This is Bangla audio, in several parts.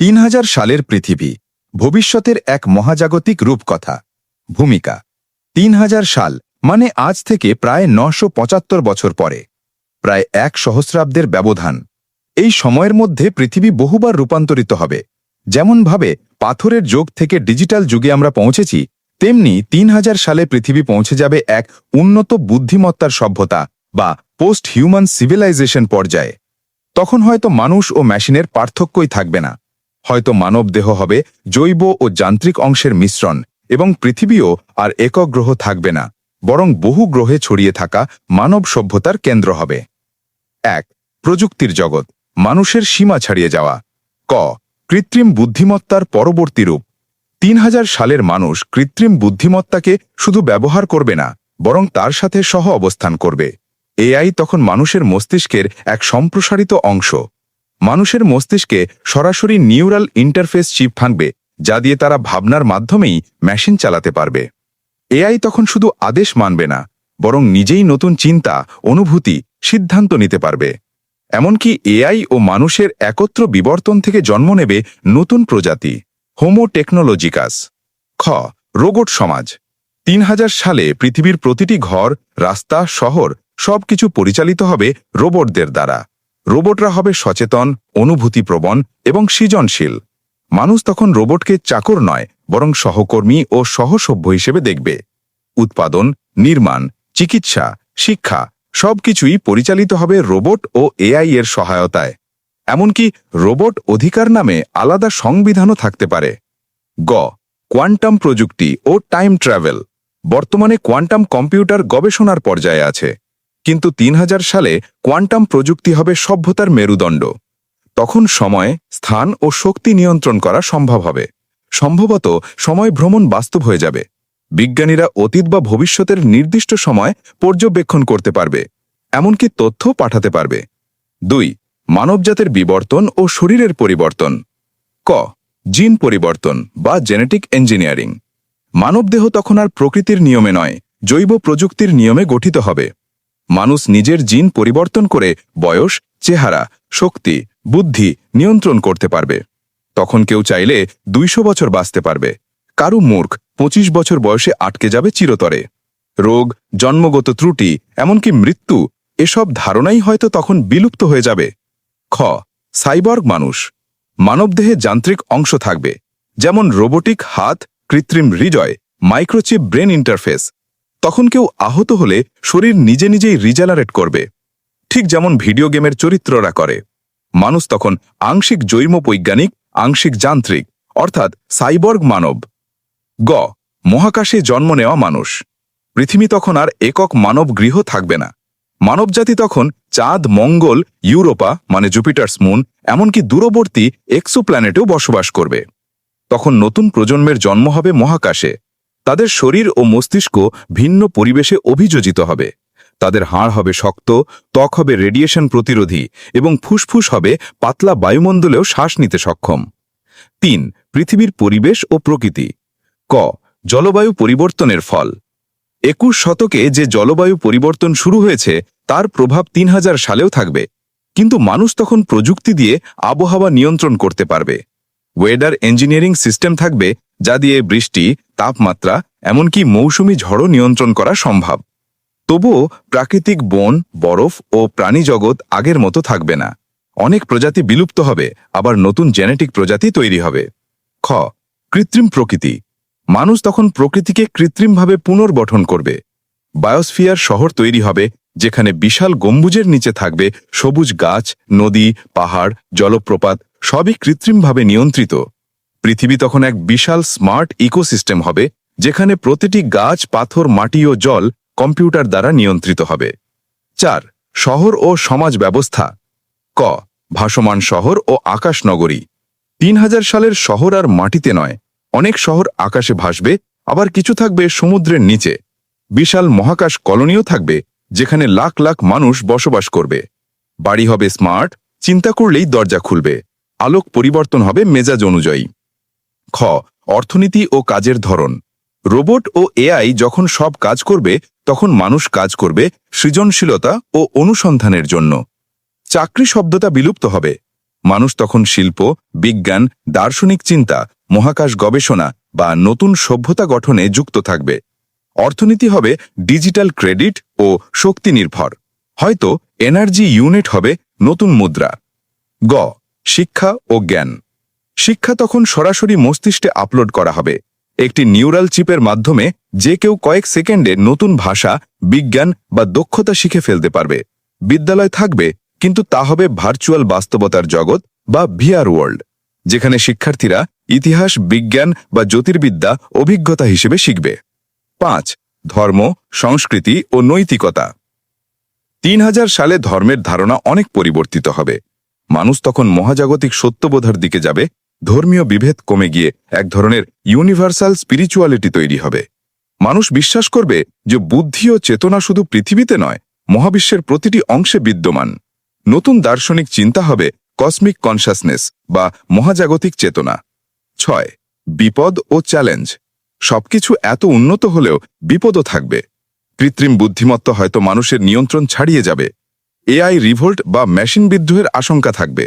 তিন হাজার সালের পৃথিবী, ভবিষ্যতের এক মহাজাগতিক রূপকথা, ভূমিকা। তিন হাজার সাল মানে আজ থেকে প্রায় নশো বছর পরে, প্রায় এক সহস্রাব্দের ব্যবধান। এই সময়ের মধ্যে পৃথিবী বহুবার রূপান্তরিত হবে। যেমনভাবে পাথরের যোগ থেকে ডিজিটাল যুগে আমরা পৌঁছেছি, তেমনি তিন হাজার সালে পৃথিবী পৌঁছে যাবে এক উন্নত বুদ্ধিমত্তার সভ্যতা বা পোস্ট হিউম্যান সিভিলাইজেশন পর্যায়ে। তখন হয়তো মানুষ ও মেশিনের পার্থক্যই থাকবে না। হয়তো মানব দেহ হবে জৈব ও যান্ত্রিক অংশের মিশ্রণ এবং পৃথিবীও আর একক গ্রহ থাকবে না, বরং বহু গ্রহে ছড়িয়ে থাকা মানব সভ্যতার কেন্দ্র হবে। এক, প্রযুক্তির জগৎ, মানুষের সীমা ছাড়িয়ে যাওয়া। ক, কৃত্রিম বুদ্ধিমত্তার পরবর্তী রূপ। তিন হাজার সালের মানুষ কৃত্রিম বুদ্ধিমত্তাকে শুধু ব্যবহার করবে না, বরং তার সাথে সহ অবস্থান করবে। এআই তখন মানুষের মস্তিষ্কের এক সম্প্রসারিত অংশ। মানুষের মস্তিষ্কে সরাসরি নিউরাল ইন্টারফেস চিপ থাকবে যা দিয়ে তারা ভাবনার মাধ্যমেই মেশিন চালাতে পারবে। এআই তখন শুধু আদেশ মানবে না, বরং নিজেই নতুন চিন্তা, অনুভূতি, সিদ্ধান্ত নিতে পারবে। এমনকি এআই ও মানুষের একত্র বিবর্তন থেকে জন্ম নেবে নতুন প্রজাতি হোমো টেকনোলজিকাস খ, রোবট সমাজ। তিন হাজার সালে পৃথিবীর প্রতিটি ঘর, রাস্তা, শহর, সবকিছু পরিচালিত হবে রোবটদের দ্বারা। রোবটরা হবে সচেতন, অনুভূতিপ্রবণ এবং সৃজনশীল। মানুষ তখন রোবটকে চাকর নয়, বরং সহকর্মী ও সহসভ্য হিসেবে দেখবে। উৎপাদন, নির্মাণ, চিকিৎসা, শিক্ষা সবকিছুই পরিচালিত হবে রোবট ও এআই এর সহায়তায়। এমনকি রোবট অধিকার নামে আলাদা সংবিধানও থাকতে পারে। গ, কোয়ান্টাম প্রযুক্তি ও টাইম ট্রাভেল। বর্তমানে কোয়ান্টাম কম্পিউটার গবেষণার পর্যায়ে আছে। কিন্তু তিন হাজার সালে কোয়ান্টাম প্রযুক্তি হবে সভ্যতার মেরুদণ্ড। তখন সময়, স্থান ও শক্তি নিয়ন্ত্রণ করা সম্ভব হবে। সম্ভবত সময় ভ্রমণ বাস্তব হয়ে যাবে। বিজ্ঞানীরা অতীত বা ভবিষ্যতের নির্দিষ্ট সময় পর্যবেক্ষণ করতে পারবে, এমনকি তথ্য পাঠাতে পারবে। দুই, মানবজাতের বিবর্তন ও শরীরের পরিবর্তন। ক, জিন পরিবর্তন বা জেনেটিক ইঞ্জিনিয়ারিং। মানবদেহ তখন আর প্রকৃতির নিয়মে নয়, জৈব প্রযুক্তির নিয়মে গঠিত হবে। মানুষ নিজের জিন পরিবর্তন করে বয়স, চেহারা, শক্তি, বুদ্ধি নিয়ন্ত্রণ করতে পারবে। তখন কেউ চাইলে দুইশো বছর বাঁচতে পারবে। কারু মূর্খ পঁচিশ বছর বয়সে আটকে যাবে চিরতরে। রোগ, জন্মগত ত্রুটি, এমনকি মৃত্যু, এসব ধারণাই হয়তো তখন বিলুপ্ত হয়ে যাবে। খ, সাইবর্গ মানুষ। মানবদেহে যান্ত্রিক অংশ থাকবে, যেমন রোবোটিক হাত, কৃত্রিম হৃদয়, মাইক্রোচিপ ব্রেন ইন্টারফেস। তখন কেউ আহত হলে শরীর নিজে নিজেই রিজেনারেট করবে। ঠিক যেমন ভিডিও গেমের চরিত্ররা করে। মানুষ তখন আংশিক জৈম বৈজ্ঞানিক আংশিক যান্ত্রিক, অর্থাৎ সাইবর্গ মানব। গ, মহাকাশে জন্ম নেওয়া মানুষ। পৃথিবী তখন আর একক মানব গৃহ থাকবে না। মানবজাতি তখন চাঁদ, মঙ্গল, ইউরোপা মানে জুপিটার্স মুন, এমনকি দূরবর্তী এক্সোপ্ল্যানেটেও বসবাস করবে। তখন নতুন প্রজন্মের জন্ম হবে মহাকাশে। তাদের শরীর ও মস্তিষ্ক ভিন্ন পরিবেশে অভিযোজিত হবে। তাদের হাড় হবে শক্ত, ত্বক হবে রেডিয়েশন প্রতিরোধী এবং ফুসফুস হবে পাতলা বায়ুমণ্ডলেও শ্বাস নিতে সক্ষম। তিন, পৃথিবীর পরিবেশ ও প্রকৃতি। ক, জলবায়ু পরিবর্তনের ফল। একুশ শতকে যে জলবায়ু পরিবর্তন শুরু হয়েছে, তার প্রভাব তিন হাজার সালেও থাকবে। কিন্তু মানুষ তখন প্রযুক্তি দিয়ে আবহাওয়া নিয়ন্ত্রণ করতে পারবে। ওয়েদার ইঞ্জিনিয়ারিং সিস্টেম থাকবে যা দিয়ে বৃষ্টি, তাপমাত্রা, এমনকি মৌসুমি ঝড়ও নিয়ন্ত্রণ করা সম্ভব। তবুও প্রাকৃতিক বন, বরফ ও প্রাণীজগৎ আগের মতো থাকবে না। অনেক প্রজাতি বিলুপ্ত হবে, আবার নতুন জেনেটিক প্রজাতি তৈরি হবে। খ, কৃত্রিম প্রকৃতি। মানুষ তখন প্রকৃতিকে কৃত্রিমভাবে পুনর্গঠন করবে। বায়োস্ফিয়ার শহর তৈরি হবে, যেখানে বিশাল গম্বুজের নিচে থাকবে সবুজ গাছ, নদী, পাহাড়, জলপ্রপাত সবই কৃত্রিমভাবে নিয়ন্ত্রিত। পৃথিবী তখন এক বিশাল স্মার্ট ইকোসিস্টেম হবে, যেখানে প্রতিটি গাছ, পাথর, মাটি ও জল কম্পিউটার দ্বারা নিয়ন্ত্রিত হবে। চার, শহর ও সমাজ ব্যবস্থা। ক, ভাসমান শহর ও আকাশ নগরী। তিন হাজার সালের শহর আর মাটিতে নয়। অনেক শহর আকাশে ভাসবে, আবার কিছু থাকবে সমুদ্রের নিচে। বিশাল মহাকাশ কলোনিও থাকবে, যেখানে লাখ লাখ মানুষ বসবাস করবে। বাড়ি হবে স্মার্ট, চিন্তা করলেই দরজা খুলবে। আলোক পরিবর্তন হবে মেজাজ অনুযায়ী। খ, অর্থনীতি ও কাজের ধরন। রোবট ও এআই যখন সব কাজ করবে, তখন মানুষ কাজ করবে সৃজনশীলতা ও অনুসন্ধানের জন্য। চাকরি শব্দটা বিলুপ্ত হবে। মানুষ তখন শিল্প, বিজ্ঞান, দার্শনিক চিন্তা, মহাকাশ গবেষণা বা নতুন সভ্যতা গঠনে যুক্ত থাকবে। অর্থনীতি হবে ডিজিটাল ক্রেডিট ও শক্তি নির্ভর। হয়তো এনার্জি ইউনিট হবে নতুন মুদ্রা। গ শিক্ষা ও জ্ঞান। শিক্ষা তখন সরাসরি মস্তিষ্কে আপলোড করা হবে। একটি নিউরাল চিপের মাধ্যমে যে কেউ কয়েক সেকেন্ডে নতুন ভাষা, বিজ্ঞান বা দক্ষতা শিখে ফেলতে পারবে। বিদ্যালয় থাকবে, কিন্তু তা হবে ভার্চুয়াল বাস্তবতার জগৎ বা ভিআর ওয়ার্ল্ড, যেখানে শিক্ষার্থীরা ইতিহাস, বিজ্ঞান বা জ্যোতির্বিদ্যা অভিজ্ঞতা হিসেবে শিখবে। পাঁচ, ধর্ম, সংস্কৃতি ও নৈতিকতা। তিন হাজার সালে ধর্মের ধারণা অনেক পরিবর্তিত হবে। মানুষ তখন মহাজাগতিক সত্যবোধার দিকে যাবে, ধর্মীয় বিভেদ কমে গিয়ে এক ধরনের ইউনিভার্সাল স্পিরিচুয়ালিটি তৈরি হবে। মানুষ বিশ্বাস করবে যে বুদ্ধি ও চেতনা শুধু পৃথিবীতে নয়, মহাবিশ্বের প্রতিটি অংশে বিদ্যমান। নতুন দার্শনিক চিন্তা হবে কসমিক কনসাসনেস বা মহাজাগতিক চেতনা। ছয়, বিপদ ও চ্যালেঞ্জ সবকিছু এত উন্নত হলেও বিপদও থাকবে। কৃত্রিম বুদ্ধিমত্তা হয়তো মানুষের নিয়ন্ত্রণ ছাড়িয়ে যাবে। এআই রিভোল্ট বা মেশিন বিদ্রোহের আশঙ্কা থাকবে।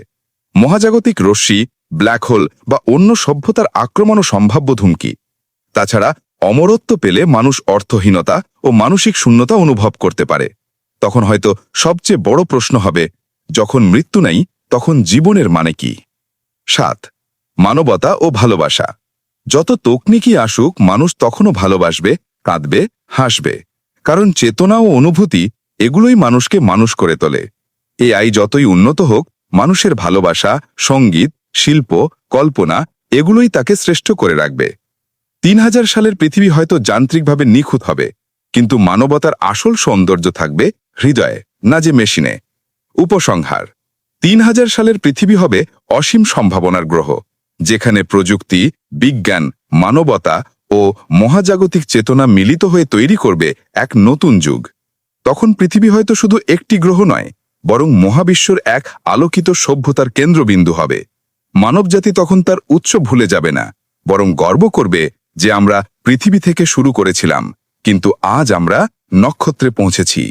মহাজাগতিক রশ্মি, ব্ল্যাক হোল বা অন্য সভ্যতার আক্রমণও সম্ভাব্য ধুমকি। তাছাড়া অমরত্ব পেলে মানুষ অর্থহীনতা ও মানসিক শূন্যতা অনুভব করতে পারে। তখন হয়তো সবচেয়ে বড় প্রশ্ন হবে, যখন মৃত্যু নেই, তখন জীবনের মানে কি? সাত, মানবতা ও ভালোবাসা। যত তকনিকি আসুক, মানুষ তখনও ভালোবাসবে, কাঁদবে, হাসবে। কারণ চেতনা ও অনুভূতি এগুলোই মানুষকে মানুষ করে তোলে। এআই যতই উন্নত হোক, মানুষের ভালোবাসা, সংগীত, শিল্প, কল্পনা, এগুলোই তাকে শ্রেষ্ঠ করে রাখবে। তিন হাজার সালের পৃথিবী হয়তো যান্ত্রিকভাবে নিখুঁত হবে, কিন্তু মানবতার আসল সৌন্দর্য থাকবে হৃদয়ে, না যে মেশিনে। উপসংহার। তিন হাজার সালের পৃথিবী হবে অসীম সম্ভাবনার গ্রহ, যেখানে প্রযুক্তি, বিজ্ঞান, মানবতা ও মহাজাগতিক চেতনা মিলিত হয়ে তৈরি করবে এক নতুন যুগ। তখন পৃথিবী হয়তো শুধু একটি গ্রহ নয়, বরং মহাবিশ্বর এক আলোকিত সভ্যতার কেন্দ্রবিন্দু হবে। মানবজাতি তখন তার উৎস ভুলে যাবে না, বরং গর্ব করবে যে আমরা পৃথিবী থেকে শুরু করেছিলাম, কিন্তু আজ আমরা নক্ষত্রে পৌঁছেছি।